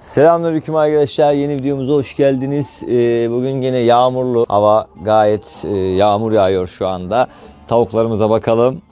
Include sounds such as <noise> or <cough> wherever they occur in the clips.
Selamünaleyküm arkadaşlar. Yeni videomuza hoş geldiniz. Ee, bugün yine yağmurlu. Hava gayet e, yağmur yağıyor şu anda. Tavuklarımıza bakalım.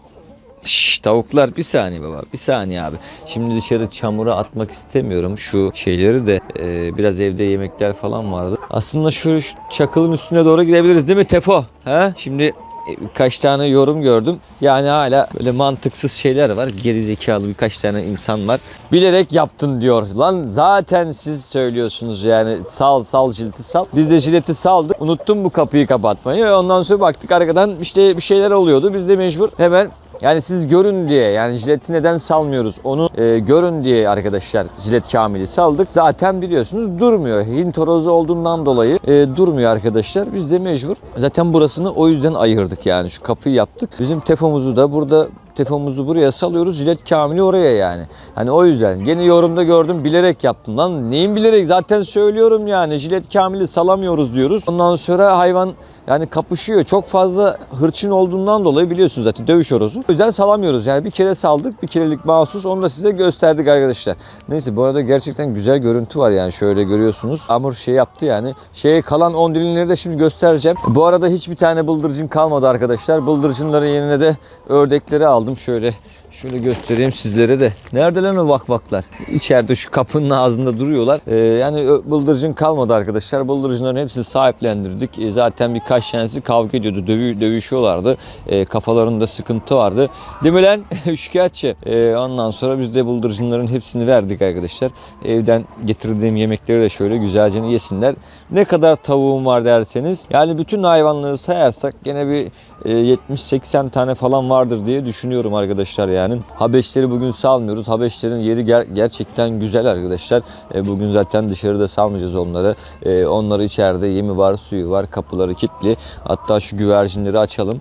Şşş, tavuklar bir saniye baba bir saniye abi. Şimdi dışarı çamura atmak istemiyorum şu şeyleri de e, biraz evde yemekler falan vardı. Aslında şu, şu çakılın üstüne doğru gidebiliriz değil mi Tefo? He? Şimdi birkaç tane yorum gördüm. Yani hala böyle mantıksız şeyler var. Geri zekalı birkaç tane insan var. Bilerek yaptın diyor. Lan zaten siz söylüyorsunuz yani sal sal jileti sal. Biz de jileti saldık. Unuttum bu kapıyı kapatmayı. Ondan sonra baktık arkadan işte bir şeyler oluyordu. Biz de mecbur hemen yani siz görün diye yani jileti neden salmıyoruz onu e, görün diye arkadaşlar jilet kamili saldık. Zaten biliyorsunuz durmuyor. Hint horozu olduğundan dolayı e, durmuyor arkadaşlar. Biz de mecbur. Zaten burasını o yüzden ayırdık yani şu kapıyı yaptık. Bizim tefomuzu da burada tefomuzu buraya salıyoruz. Jilet kamili oraya yani. Hani o yüzden. Gene yorumda gördüm bilerek yaptım lan. Neyin bilerek? Zaten söylüyorum yani. Jilet kamili salamıyoruz diyoruz. Ondan sonra hayvan yani kapışıyor. Çok fazla hırçın olduğundan dolayı biliyorsunuz zaten dövüş horozu. O yüzden salamıyoruz. Yani bir kere saldık. Bir kerelik mahsus. Onu da size gösterdik arkadaşlar. Neyse bu arada gerçekten güzel görüntü var yani. Şöyle görüyorsunuz. Amur şey yaptı yani. Şeye kalan 10 dilimleri de şimdi göstereceğim. Bu arada hiçbir tane bıldırcın kalmadı arkadaşlar. Bıldırcınların yerine de ördekleri aldım. Şöyle şöyle göstereyim sizlere de. Nerede lan o vakvaklar? İçeride şu kapının ağzında duruyorlar. Ee, yani bıldırcın kalmadı arkadaşlar. Bıldırcınların hepsini sahiplendirdik. Ee, zaten birkaç tanesi kavga ediyordu. Dövü, dövüşüyorlardı. Ee, kafalarında sıkıntı vardı. Değil mi lan? <laughs> Şikayetçi. Ee, ondan sonra biz de bıldırcınların hepsini verdik arkadaşlar. Evden getirdiğim yemekleri de şöyle güzelce yesinler. Ne kadar tavuğum var derseniz. Yani bütün hayvanları sayarsak gene bir e, 70-80 tane falan vardır diye düşünüyorum arkadaşlar. Habeşleri bugün salmıyoruz. Habeşlerin yeri ger- gerçekten güzel arkadaşlar. E, bugün zaten dışarıda salmayacağız onları. E, onları içeride yemi var, suyu var, kapıları kilitli. Hatta şu güvercinleri açalım.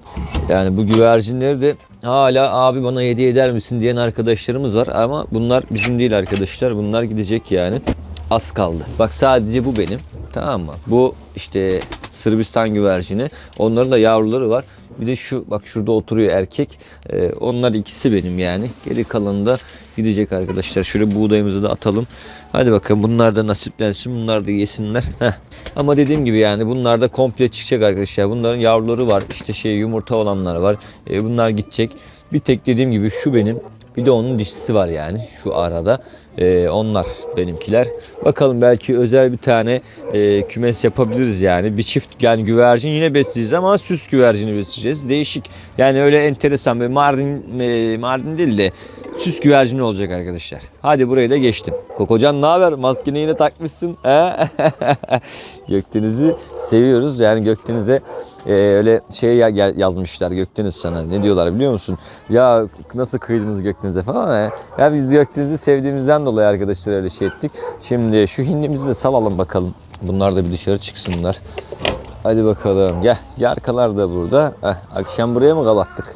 Yani bu güvercinleri de hala abi bana hediye eder misin diyen arkadaşlarımız var ama bunlar bizim değil arkadaşlar. Bunlar gidecek yani. Az kaldı. Bak sadece bu benim. Tamam mı? Bu işte Sırbistan güvercini. Onların da yavruları var. Bir de şu bak şurada oturuyor erkek. Ee, onlar ikisi benim yani. Geri kalanı da gidecek arkadaşlar. Şöyle buğdayımızı da atalım. Hadi bakalım bunlar da nasiplensin. Bunlar da yesinler. Heh. Ama dediğim gibi yani bunlar da komple çıkacak arkadaşlar. Bunların yavruları var. İşte şey yumurta olanlar var. Ee, bunlar gidecek. Bir tek dediğim gibi şu benim. Bir de onun dişisi var yani şu arada. Ee, onlar benimkiler. Bakalım belki özel bir tane e, kümes yapabiliriz yani. Bir çift yani güvercin yine besleyeceğiz ama süs güvercini besleyeceğiz. Değişik. Yani öyle enteresan bir Mardin e, Mardin değil de süs güvercini olacak arkadaşlar. Hadi burayı da geçtim. Kokocan ne haber? Maskeni yine takmışsın. <laughs> Gökdeniz'i seviyoruz. Yani Gökdeniz'e e, öyle şey ya- ya- yazmışlar Gökdeniz sana. Ne diyorlar biliyor musun? Ya nasıl kıydınız Gökdeniz'e falan. Ya biz Gökdeniz'i sevdiğimizden dolayı arkadaşlar öyle şey ettik. Şimdi şu hindimizi de salalım bakalım. Bunlar da bir dışarı çıksınlar. Hadi bakalım. Gel. Yarkalar da burada. Heh, akşam buraya mı kapattık?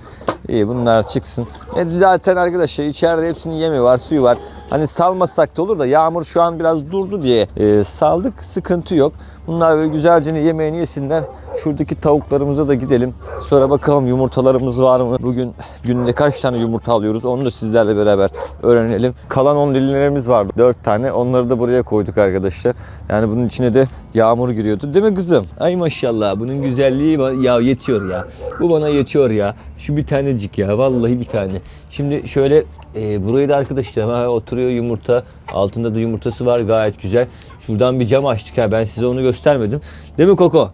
İyi bunlar çıksın. E zaten arkadaşlar içeride hepsinin yemi var, suyu var. Hani salmasak da olur da yağmur şu an biraz durdu diye e, saldık. Sıkıntı yok. Bunlar böyle güzelce yemeğini yesinler. Şuradaki tavuklarımıza da gidelim. Sonra bakalım yumurtalarımız var mı? Bugün günde kaç tane yumurta alıyoruz? Onu da sizlerle beraber öğrenelim. Kalan 10 dilimlerimiz vardı. 4 tane. Onları da buraya koyduk arkadaşlar. Yani bunun içine de yağmur giriyordu. Değil mi kızım? Ay maşallah. Bunun güzelliği ya yetiyor ya. Bu bana yetiyor ya. Şu bir tanecik ya. Vallahi bir tane. Şimdi şöyle e, burayı da arkadaşlar ha, oturuyor yumurta. Altında da yumurtası var. Gayet güzel. Şuradan bir cam açtık ha. Ben size onu göstermedim. Değil mi Koko?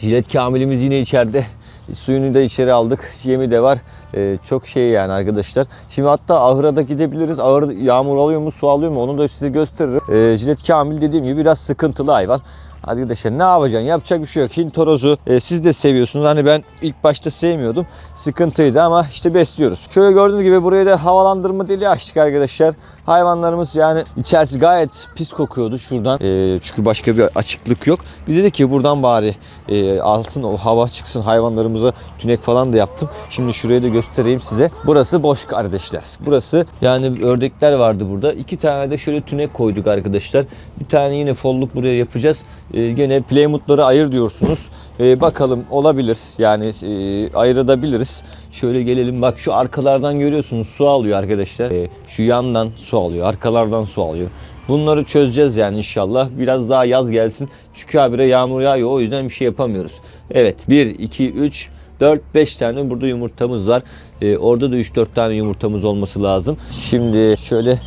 Jilet Kamil'imiz yine içeride. Suyunu da içeri aldık. Yemi de var. Ee, çok şey yani arkadaşlar. Şimdi hatta ahıra da gidebiliriz. Ahır yağmur alıyor mu su alıyor mu onu da size gösteririm. Ee, Jilet Kamil dediğim gibi biraz sıkıntılı hayvan. Arkadaşlar ne yapacaksın? Yapacak bir şey yok. Hint horozu e, siz de seviyorsunuz. Hani ben ilk başta sevmiyordum. Sıkıntıydı ama işte besliyoruz. Şöyle gördüğünüz gibi buraya da havalandırma deliği açtık arkadaşlar. Hayvanlarımız yani içerisi gayet pis kokuyordu şuradan. E, çünkü başka bir açıklık yok. Biz dedik ki buradan bari e, alsın o hava çıksın hayvanlarımıza tünek falan da yaptım. Şimdi şurayı da göstereyim size. Burası boş kardeşler. Burası yani ördekler vardı burada. İki tane de şöyle tünek koyduk arkadaşlar. Bir tane yine folluk buraya yapacağız. E, gene playmutları ayır diyorsunuz. E, bakalım olabilir. Yani e, ayırabiliriz. Şöyle gelelim bak şu arkalardan görüyorsunuz su alıyor arkadaşlar. E, şu yandan su alıyor. Arkalardan su alıyor. Bunları çözeceğiz yani inşallah. Biraz daha yaz gelsin. Çünkü habire yağmur yağıyor. O yüzden bir şey yapamıyoruz. Evet 1, 2, 3, 4, 5 tane burada yumurtamız var. Ee, orada da 3-4 tane yumurtamız olması lazım. Şimdi şöyle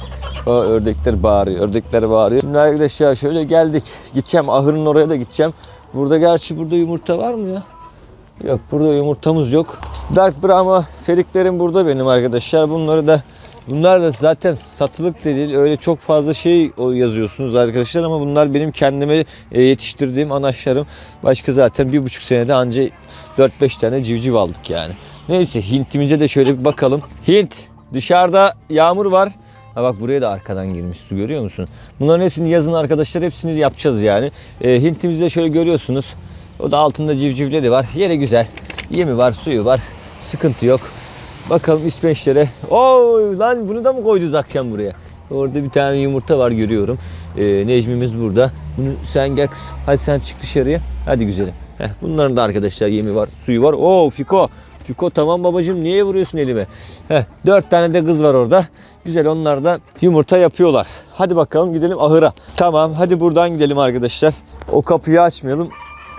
o ördekler bağırıyor. Ördekler bağırıyor. Şimdi arkadaşlar şöyle geldik. Gideceğim ahırın oraya da gideceğim. Burada gerçi burada yumurta var mı ya? Yok burada yumurtamız yok. Dark Brahma feriklerim burada benim arkadaşlar. Bunları da bunlar da zaten satılık değil. Öyle çok fazla şey yazıyorsunuz arkadaşlar ama bunlar benim kendime e, yetiştirdiğim anaçlarım. Başka zaten bir buçuk senede anca 4-5 tane civciv aldık yani. Neyse Hintimize de şöyle bir bakalım. Hint dışarıda yağmur var. Ha bak buraya da arkadan girmiş su görüyor musun? Bunların hepsini yazın arkadaşlar hepsini yapacağız yani. E, Hintimizde şöyle görüyorsunuz. O da altında civcivleri var. Yeri güzel. Yemi var, suyu var. Sıkıntı yok. Bakalım ispençlere. Oy lan bunu da mı koydunuz akşam buraya? Orada bir tane yumurta var görüyorum. Ee, Necmimiz burada. Bunu sen gel kızım. Hadi sen çık dışarıya. Hadi güzelim. Heh, bunların da arkadaşlar yemi var, suyu var. Oo Fiko. Fiko tamam babacığım niye vuruyorsun elime? Heh, dört tane de kız var orada. Güzel onlar da yumurta yapıyorlar. Hadi bakalım gidelim ahıra. Tamam hadi buradan gidelim arkadaşlar. O kapıyı açmayalım.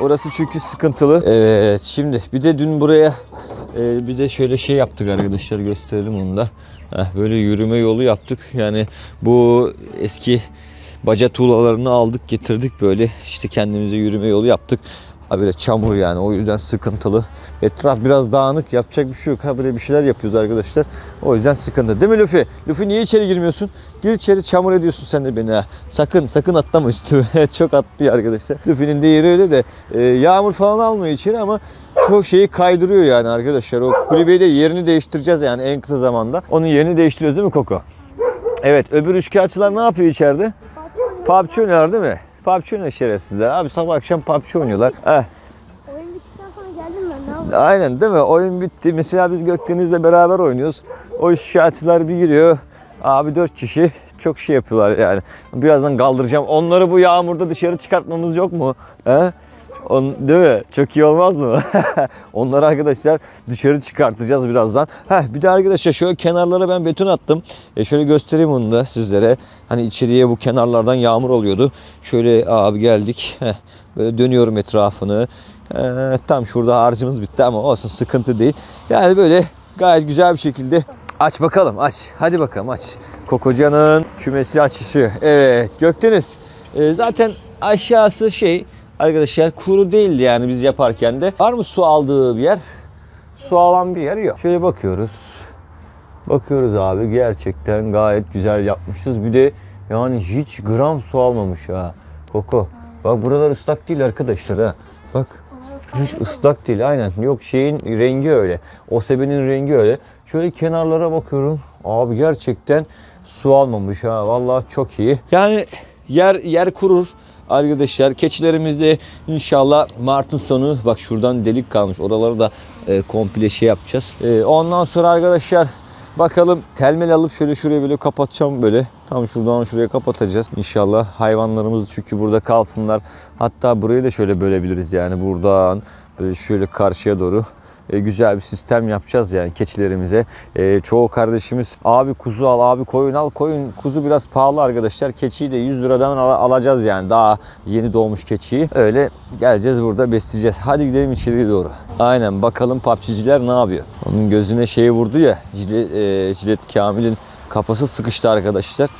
Orası çünkü sıkıntılı. Evet şimdi bir de dün buraya e, bir de şöyle şey yaptık arkadaşlar gösterelim onu da. Heh, böyle yürüme yolu yaptık. Yani bu eski baca tuğlalarını aldık getirdik böyle işte kendimize yürüme yolu yaptık. Habire çamur yani o yüzden sıkıntılı. Etraf biraz dağınık yapacak bir şey yok. Habire bir şeyler yapıyoruz arkadaşlar. O yüzden sıkıntı. Değil mi Luffy? Luffy niye içeri girmiyorsun? Gir içeri çamur ediyorsun sen de beni ha. Sakın sakın atlama üstüme. <laughs> çok atlıyor arkadaşlar. Luffy'nin de yeri öyle de e, yağmur falan almıyor içeri ama çok şeyi kaydırıyor yani arkadaşlar. O kulübeyi de yerini değiştireceğiz yani en kısa zamanda. Onun yerini değiştiriyoruz değil mi Koko? Evet öbür üçkağıtçılar ne yapıyor içeride? PUBG oynuyorlar değil mi? PUBG oynuyor şerefsizler. Abi sabah akşam PUBG oynuyorlar. Eh, Oyun bittikten sonra geldim ben ne yapayım? aynen değil mi? Oyun bitti. Mesela biz Gökdeniz'le beraber oynuyoruz. O şikayetçiler bir giriyor. Abi dört kişi çok şey yapıyorlar yani. Birazdan kaldıracağım. Onları bu yağmurda dışarı çıkartmamız yok mu? He? On, değil mi? Çok iyi olmaz mı? <laughs> Onları arkadaşlar dışarı çıkartacağız birazdan. Heh, bir de arkadaşlar şöyle kenarlara ben beton attım. E şöyle göstereyim onu da sizlere. Hani içeriye bu kenarlardan yağmur oluyordu. Şöyle abi geldik. Heh, böyle dönüyorum etrafını. Ee, tam şurada harcımız bitti ama olsun sıkıntı değil. Yani böyle gayet güzel bir şekilde aç bakalım aç. Hadi bakalım aç. Kokocanın kümesi açışı. Evet Gökdeniz. Ee, zaten aşağısı şey arkadaşlar kuru değildi yani biz yaparken de. Var mı su aldığı bir yer? Su alan bir yer yok. Şöyle bakıyoruz. Bakıyoruz abi gerçekten gayet güzel yapmışız. Bir de yani hiç gram su almamış ha. Koko. Bak buralar ıslak değil arkadaşlar ha. Bak. Hiç ıslak değil aynen. Yok şeyin rengi öyle. O sebenin rengi öyle. Şöyle kenarlara bakıyorum. Abi gerçekten su almamış ha. Vallahi çok iyi. Yani yer yer kurur. Arkadaşlar keçilerimiz de inşallah Mart'ın sonu bak şuradan delik kalmış. Oraları da e, komple şey yapacağız. E, ondan sonra arkadaşlar Bakalım telmel alıp şöyle şuraya böyle kapatacağım böyle. Tam şuradan şuraya kapatacağız. İnşallah hayvanlarımız çünkü burada kalsınlar. Hatta burayı da şöyle bölebiliriz yani buradan böyle şöyle karşıya doğru güzel bir sistem yapacağız yani keçilerimize. E, çoğu kardeşimiz abi kuzu al, abi koyun al. Koyun kuzu biraz pahalı arkadaşlar. Keçiyi de 100 liradan al- alacağız yani daha yeni doğmuş keçiyi. Öyle geleceğiz burada besleyeceğiz. Hadi gidelim içeriye doğru. Aynen bakalım papçiciler ne yapıyor. Onun gözüne şey vurdu ya jilet, e, jilet Kamil'in kafası sıkıştı arkadaşlar.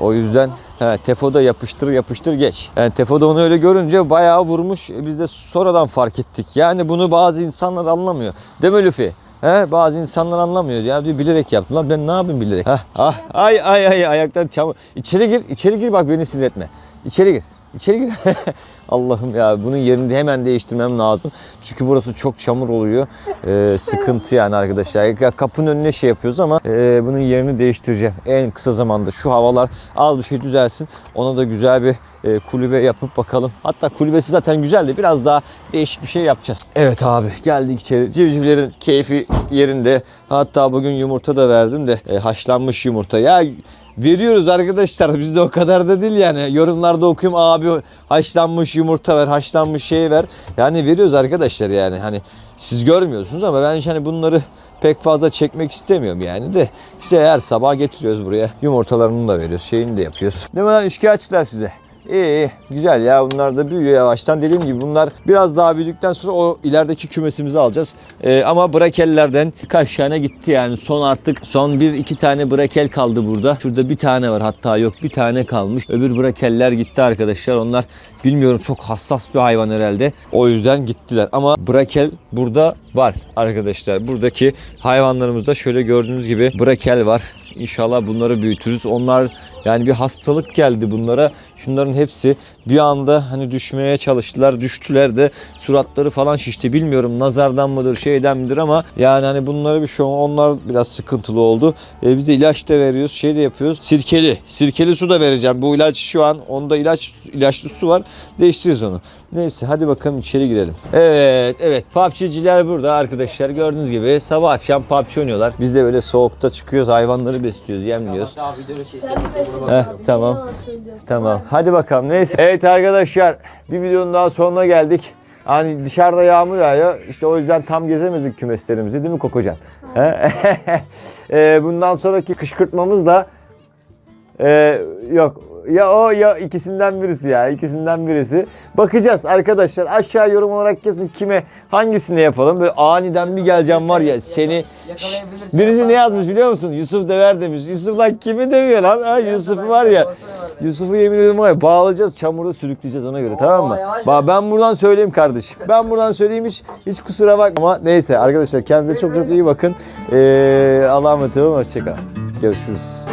O yüzden he, Tefo'da yapıştır yapıştır geç. Yani Tefo'da onu öyle görünce bayağı vurmuş. E, Biz de sonradan fark ettik. Yani bunu bazı insanlar anlamıyor. Değil mi Lüfi? He, bazı insanlar anlamıyor. Ya diyor bilerek yaptım. Lan ben ne yapayım bilerek? Heh, ah, ay ay ay ayaklar çamur. İçeri gir, içeri gir bak beni sinir etme. İçeri gir. İçeri. <laughs> Allah'ım ya bunun yerini hemen değiştirmem lazım. Çünkü burası çok çamur oluyor. Ee, sıkıntı yani arkadaşlar. Kapının önüne şey yapıyoruz ama e, bunun yerini değiştireceğim. En kısa zamanda şu havalar az bir şey düzelsin. Ona da güzel bir e, kulübe yapıp bakalım. Hatta kulübesi zaten güzel de biraz daha değişik bir şey yapacağız. Evet abi geldik içeri. Civcivlerin keyfi yerinde. Hatta bugün yumurta da verdim de e, haşlanmış yumurta. Ya veriyoruz arkadaşlar. <laughs> Bizde o kadar da değil yani. Yorumlarda okuyayım abi haşlanmış yumurta ver, haşlanmış şey ver. Yani veriyoruz arkadaşlar yani. Hani siz görmüyorsunuz ama ben hani bunları pek fazla çekmek istemiyorum yani de. İşte her sabah getiriyoruz buraya. Yumurtalarını da veriyoruz. Şeyini de yapıyoruz. Değil mi lan şikayetçiler size? İyi güzel ya bunlar da büyüyor yavaştan. Dediğim gibi bunlar biraz daha büyüdükten sonra o ilerideki kümesimizi alacağız. Ee, ama brakellerden birkaç tane gitti yani son artık son bir iki tane brakel kaldı burada. Şurada bir tane var hatta yok bir tane kalmış. Öbür brakeller gitti arkadaşlar onlar bilmiyorum çok hassas bir hayvan herhalde. O yüzden gittiler ama brakel burada var arkadaşlar. Buradaki hayvanlarımızda şöyle gördüğünüz gibi brakel var. İnşallah bunları büyütürüz. Onlar yani bir hastalık geldi bunlara. Şunların hepsi bir anda hani düşmeye çalıştılar. Düştüler de suratları falan şişti. Bilmiyorum nazardan mıdır şeyden midir ama yani hani bunlara bir şey onlar biraz sıkıntılı oldu. E, biz de ilaç da veriyoruz. Şey de yapıyoruz. Sirkeli. Sirkeli su da vereceğim. Bu ilaç şu an onda ilaç ilaçlı su var. Değiştiririz onu. Neyse hadi bakalım içeri girelim. Evet evet PUBG'ciler burada arkadaşlar. Gördüğünüz gibi sabah akşam PUBG oynuyorlar. Biz de böyle soğukta çıkıyoruz. Hayvanları besliyoruz, yemliyoruz. Sen Heh, tamam. Tamam. Hadi bakalım. Neyse. Evet arkadaşlar bir videonun daha sonuna geldik. Hani dışarıda yağmur yağıyor. İşte o yüzden tam gezemedik kümeslerimizi değil mi Kokocan? <laughs> Ee, bundan sonraki kışkırtmamız da ee, yok ya o ya ikisinden birisi ya ikisinden birisi. Bakacağız arkadaşlar aşağı yorum olarak yazın kime hangisini yapalım. Böyle aniden bir geleceğim var ya seni. Birisi ne yazmış biliyor musun? Yusuf Dever demiş. Yusuf lan kimi demiyor lan? Ha, Yusuf'u var ya. Yusuf'u yemin ediyorum var ya bağlayacağız çamurda sürükleyeceğiz ona göre tamam mı? Bak ben buradan söyleyeyim kardeşim. Ben buradan söyleyeyim hiç, hiç kusura bakma ama neyse arkadaşlar kendinize çok çok iyi bakın. Ee, Allah'a emanet olun. Hoşçakalın. Görüşürüz.